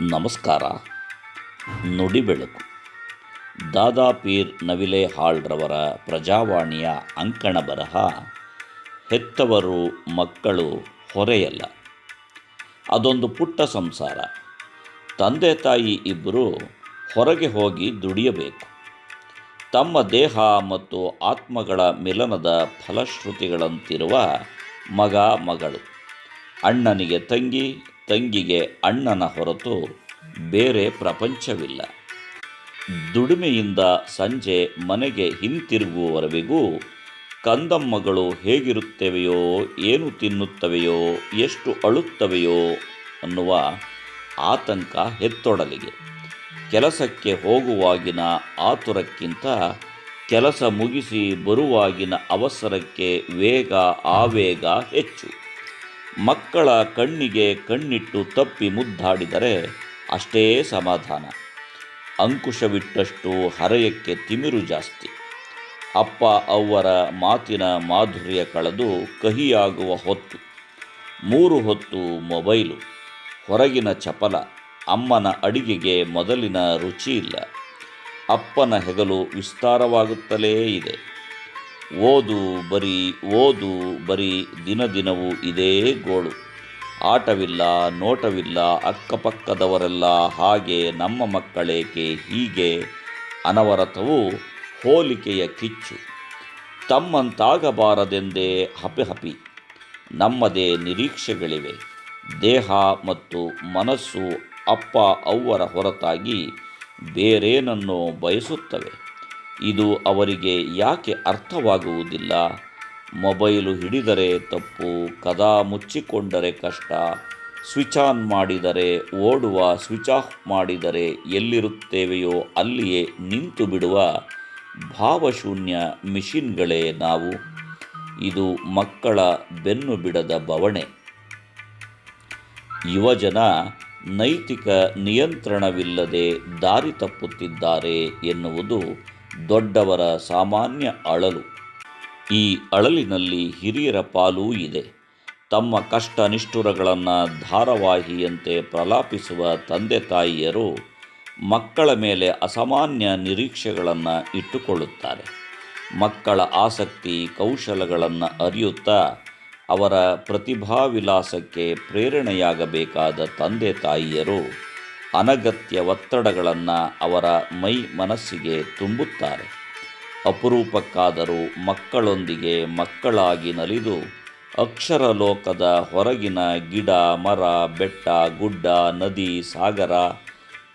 ನಮಸ್ಕಾರ. ನುಡಿ ಬೆಳಕು. ದಾದಾಪೀರ್ ನವಿಲೆ ಹಾಳ್ರವರ ಪ್ರಜಾವಾಣಿಯ ಅಂಕಣ ಬರಹ ಹೆತ್ತವರು ಮಕ್ಕಳು ಹೊರೆಯಲ್ಲ. ಅದೊಂದು ಪುಟ್ಟ ಸಂಸಾರ. ತಂದೆ ತಾಯಿ ಇಬ್ಬರು ಹೊರಗೆ ಹೋಗಿ ದುಡಿಯಬೇಕು. ತಮ್ಮ ದೇಹ ಮತ್ತು ಆತ್ಮಗಳ ಮಿಲನದ ಫಲಶ್ರುತಿಗಳಂತಿರುವ ಮಗ ಮಗಳು. ಅಣ್ಣನಿಗೆ ತಂಗಿ ತಂಗಿಗೆ ಅಣ್ಣನ ಹೊರತು ಬೇರೆ ಪ್ರಪಂಚವಿಲ್ಲ. ದುಡಿಮೆಯಿಂದ ಸಂಜೆ ಮನೆಗೆ ಹಿಂತಿರುಗುವವರೆಗೂ ಕಂದಮ್ಮಗಳು ಹೇಗಿರುತ್ತವೆಯೋ, ಏನು ತಿನ್ನುತ್ತವೆಯೋ, ಎಷ್ಟು ಅಳುತ್ತವೆಯೋ ಅನ್ನುವ ಆತಂಕ ಹೆತ್ತೊಡಲಿಗೆ. ಕೆಲಸಕ್ಕೆ ಹೋಗುವಾಗಿನ ಆತುರಕ್ಕಿಂತ ಕೆಲಸ ಮುಗಿಸಿ ಬರುವಾಗಿನ ಅವಸರಕ್ಕೆ ವೇಗ, ಆವೇಗ ಹೆಚ್ಚು. ಮಕ್ಕಳ ಕಣ್ಣಿಗೆ ಕಣ್ಣಿಟ್ಟು ತಪ್ಪಿ ಮುದ್ದಾಡಿದರೆ ಅಷ್ಟೇ ಸಮಾಧಾನ. ಅಂಕುಶವಿಟ್ಟಷ್ಟು ಹರೆಯಕ್ಕೆ ತಿಮಿರು ಜಾಸ್ತಿ. ಅಪ್ಪ ಅವ್ವರ ಮಾತಿನ ಮಾಧುರ್ಯ ಕಳೆದು ಕಹಿಯಾಗುವ ಹೊತ್ತು. ಮೂರು ಹೊತ್ತು ಮೊಬೈಲು, ಹೊರಗಿನ ಚಪಲ, ಅಮ್ಮನ ಅಡಿಗೆಗೆ ಮೊದಲಿನ ರುಚಿ ಇಲ್ಲ. ಅಪ್ಪನ ಹೆಗಲು ವಿಸ್ತಾರವಾಗುತ್ತಲೇ ಇದೆ. ಓದು ಬರೀ ಓದು ಬರೀ ದಿನ ದಿನವೂ ಇದೇ ಗೋಳು. ಆಟವಿಲ್ಲ, ನೋಟವಿಲ್ಲ, ಅಕ್ಕಪಕ್ಕದವರೆಲ್ಲ ಹಾಗೆ ನಮ್ಮ ಮಕ್ಕಳೇಕೆ ಹೀಗೆ? ಅನವರತವು ಹೋಲಿಕೆಯ ಕಿಚ್ಚು. ತಮ್ಮಂತಾಗಬಾರದೆಂದೇ ಹಪಿ ನಮ್ಮದೇ ನಿರೀಕ್ಷೆಗಳಿವೆ. ದೇಹ ಮತ್ತು ಮನಸ್ಸು ಅಪ್ಪ, ಅವ್ವರ ಹೊರತಾಗಿ ಬೇರೇನನ್ನೋ ಬಯಸುತ್ತವೆ. ಇದು ಅವರಿಗೆ ಯಾಕೆ ಅರ್ಥವಾಗುವುದಿಲ್ಲ? ಮೊಬೈಲು ಹಿಡಿದರೆ ತಪ್ಪು, ಕದಾ ಮುಚ್ಚಿಕೊಂಡರೆ ಕಷ್ಟ, ಸ್ವಿಚ್ ಆನ್ ಮಾಡಿದರೆ ಓಡುವ, ಸ್ವಿಚ್ ಆಫ್ ಮಾಡಿದರೆ ಎಲ್ಲಿರುತ್ತೇವೆಯೋ ಅಲ್ಲಿಯೇ ನಿಂತು ಬಿಡುವ ಭಾವಶೂನ್ಯ ಮಿಷಿನ್ಗಳೇ ನಾವು. ಇದು ಮಕ್ಕಳ ಬೆನ್ನು ಬಿಡದ ಬವಣೆ. ಯುವಜನ ನೈತಿಕ ನಿಯಂತ್ರಣವಿಲ್ಲದೆ ದಾರಿ ತಪ್ಪುತ್ತಿದ್ದಾರೆ ಎನ್ನುವುದು ದೊಡ್ಡವರ ಸಾಮಾನ್ಯ ಅಳಲು. ಈ ಅಳಲಿನಲ್ಲಿ ಹಿರಿಯರ ಪಾಲೂ ಇದೆ. ತಮ್ಮ ಕಷ್ಟ ನಿಷ್ಠುರಗಳನ್ನು ಧಾರಾವಾಹಿಯಂತೆ ಪ್ರಲಾಪಿಸುವ ತಂದೆ ತಾಯಿಯರು ಮಕ್ಕಳ ಮೇಲೆ ಅಸಾಮಾನ್ಯ ನಿರೀಕ್ಷೆಗಳನ್ನು ಇಟ್ಟುಕೊಳ್ಳುತ್ತಾರೆ. ಮಕ್ಕಳ ಆಸಕ್ತಿ, ಕೌಶಲಗಳನ್ನು ಅರಿಯುತ್ತಾ ಅವರ ಪ್ರತಿಭಾವಿಲಾಸಕ್ಕೆ ಪ್ರೇರಣೆಯಾಗಬೇಕಾದ ತಂದೆ ತಾಯಿಯರು ಅನಗತ್ಯ ಒತ್ತಡಗಳನ್ನು ಅವರ ಮೈ ಮನಸ್ಸಿಗೆ ತುಂಬುತ್ತಾರೆ. ಅಪರೂಪಕ್ಕಾದರೂ ಮಕ್ಕಳೊಂದಿಗೆ ಮಕ್ಕಳಾಗಿ ನಲಿದು ಅಕ್ಷರ ಲೋಕದ ಹೊರಗಿನ ಗಿಡ, ಮರ, ಬೆಟ್ಟ, ಗುಡ್ಡ, ನದಿ, ಸಾಗರ,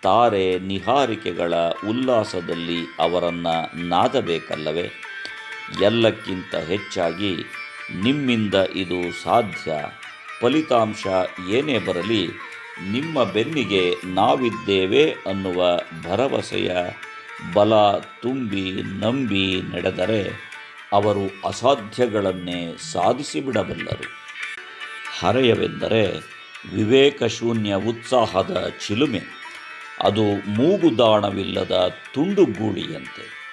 ತಾರೆ ನಿಹಾರಿಕೆಗಳ ಉಲ್ಲಾಸದಲ್ಲಿ ಅವರನ್ನು ನಾದಬೇಕಲ್ಲವೇ? ಎಲ್ಲಕ್ಕಿಂತ ಹೆಚ್ಚಾಗಿ ನಿಮ್ಮಿಂದ ಇದು ಸಾಧ್ಯ. ಫಲಿತಾಂಶ ಏನೇ ಬರಲಿ ನಿಮ್ಮ ಬೆನ್ನಿಗೆ ನಾವಿದ್ದೇವೆ ಅನ್ನುವ ಭರವಸೆಯ ಬಲ ತುಂಬಿ ನಂಬಿ ನಡೆದರೆ ಅವರು ಅಸಾಧ್ಯಗಳನ್ನೇ ಸಾಧಿಸಿಬಿಡಬಲ್ಲರು. ಹರೆಯವೆಂದರೆ ವಿವೇಕಶೂನ್ಯ ಉತ್ಸಾಹದ ಚಿಲುಮೆ, ಅದು ಮೂಗುದಾಣವಿಲ್ಲದ ತುಂಡುಗೂಳಿಯಂತೆ.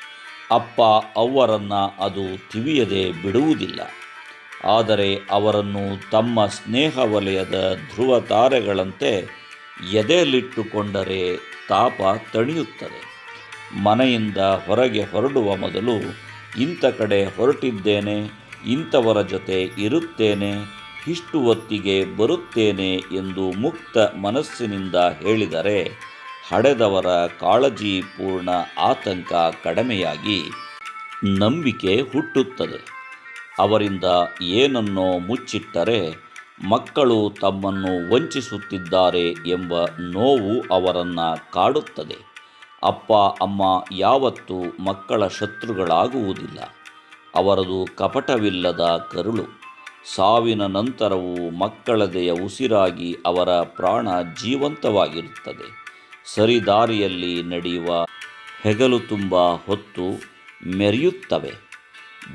ಅಪ್ಪ, ಅವ್ವರನ್ನು ಅದು ತಿವಿಯದೆ ಬಿಡುವುದಿಲ್ಲ. ಆದರೆ ಅವರನ್ನು ತಮ್ಮ ಸ್ನೇಹ ವಲಯದ ಧ್ರುವ ತಾರೆಗಳಂತೆ ಎದೆಯಲ್ಲಿಟ್ಟುಕೊಂಡರೆ ತಾಪ ತಣಿಯುತ್ತದೆ. ಮನೆಯಿಂದ ಹೊರಗೆ ಹೊರಡುವ ಮೊದಲು ಇಂಥ ಕಡೆ ಹೊರಟಿದ್ದೇನೆ, ಇಂಥವರ ಜೊತೆ ಇರುತ್ತೇನೆ, ಇಷ್ಟು ಹೊತ್ತಿಗೆ ಬರುತ್ತೇನೆ ಎಂದು ಮುಕ್ತ ಮನಸ್ಸಿನಿಂದ ಹೇಳಿದರೆ ಹಡೆದವರ ಕಾಳಜಿ ಪೂರ್ಣ ಆತಂಕ ಕಡಿಮೆಯಾಗಿ ನಂಬಿಕೆ ಹುಟ್ಟುತ್ತದೆ. ಅವರಿಂದ ಏನನ್ನೋ ಮುಚ್ಚಿಟ್ಟರೆ ಮಕ್ಕಳು ತಮ್ಮನ್ನು ವಂಚಿಸುತ್ತಿದ್ದಾರೆ ಎಂಬ ನೋವು ಅವರನ್ನು ಕಾಡುತ್ತದೆ. ಅಪ್ಪ, ಅಮ್ಮ ಯಾವತ್ತೂ ಮಕ್ಕಳ ಶತ್ರುಗಳಾಗುವುದಿಲ್ಲ. ಅವರದು ಕಪಟವಿಲ್ಲದ ಕರುಳು. ಸಾವಿನ ನಂತರವೂ ಮಕ್ಕಳದೆಯ ಉಸಿರಾಗಿ ಅವರ ಪ್ರಾಣ ಜೀವಂತವಾಗಿರುತ್ತದೆ. ಸರಿದಾರಿಯಲ್ಲಿ ನಡೆಯುವ ಹೆಗಲು ತುಂಬ ಹೊತ್ತು ಮೆರೆಯುತ್ತವೆ.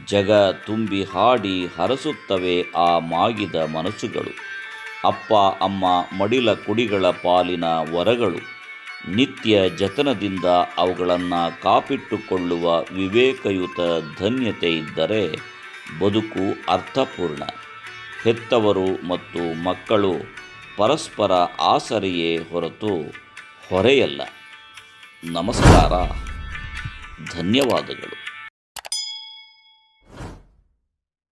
ಜಗ ತುಂಬಿ ಹಾಡಿ ಹರಸುತ್ತವೆ ಆ ಮಾಗಿದ ಮನಸ್ಸುಗಳು. ಅಪ್ಪ, ಅಮ್ಮ, ಮಡಿಲ ಕುಡಿಗಳ ಪಾಲಿನ ವರಗಳು. ನಿತ್ಯ ಜತನದಿಂದ ಅವುಗಳನ್ನು ಕಾಪಿಟ್ಟುಕೊಳ್ಳುವ ವಿವೇಕಯುತ ಧನ್ಯತೆ ಇದ್ದರೆ ಬದುಕು ಅರ್ಥಪೂರ್ಣ. ಹೆತ್ತವರು ಮತ್ತು ಮಕ್ಕಳು ಪರಸ್ಪರ ಆಸರೆಯೇ ಹೊರತು ಹೊರೆಯಲ್ಲ. ನಮಸ್ಕಾರ. ಧನ್ಯವಾದಗಳು.